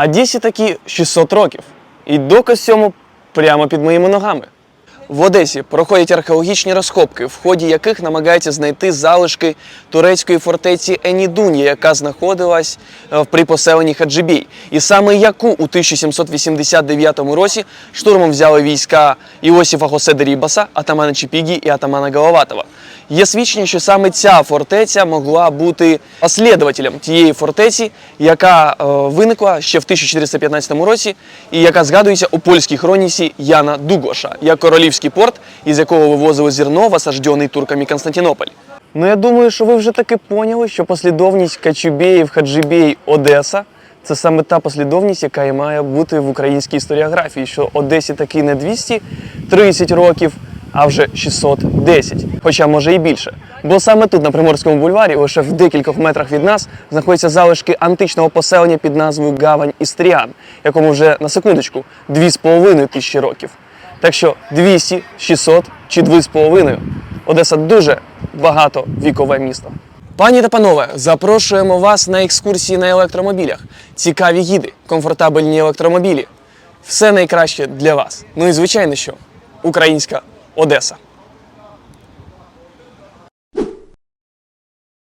А Одесі такі 600 років. І доказ цьому прямо під моїми ногами. В Одесі проходять археологічні розкопки, в ході яких намагаються знайти залишки турецької фортеці Енідун'я, яка знаходилась е, при поселенні Хаджибій. І саме яку у 1789 році штурмом взяли війська Іосифа Хосе Дерібаса, атамана Чіпігі і атамана Головатова. Є свідчення, що саме ця фортеця могла бути послідователем тієї фортеці, яка е, виникла ще в 1415 році, і яка згадується у польській хроніці Яна Дугоша як королівський порт, із якого вивозили зерно осаждений турками Константинополь. Ну я думаю, що ви вже таки поняли, що послідовність Качубєїв, Хаджибєй, Одеса це саме та послідовність, яка і має бути в українській історіографії, що Одесі таки не 230 років, а вже 610, хоча може і більше. Бо саме тут, на Приморському бульварі, лише в декількох метрах від нас, знаходяться залишки античного поселення під назвою Гавань Істріан, якому вже на секундочку 2,5 тисячі років. Так що 200, 600 чи 2,5. Одеса дуже багато вікове місто. Пані та панове, запрошуємо вас на екскурсії на електромобілях. Цікаві гіди, комфортабельні електромобілі. Все найкраще для вас. Ну і звичайно, що українська Одеса.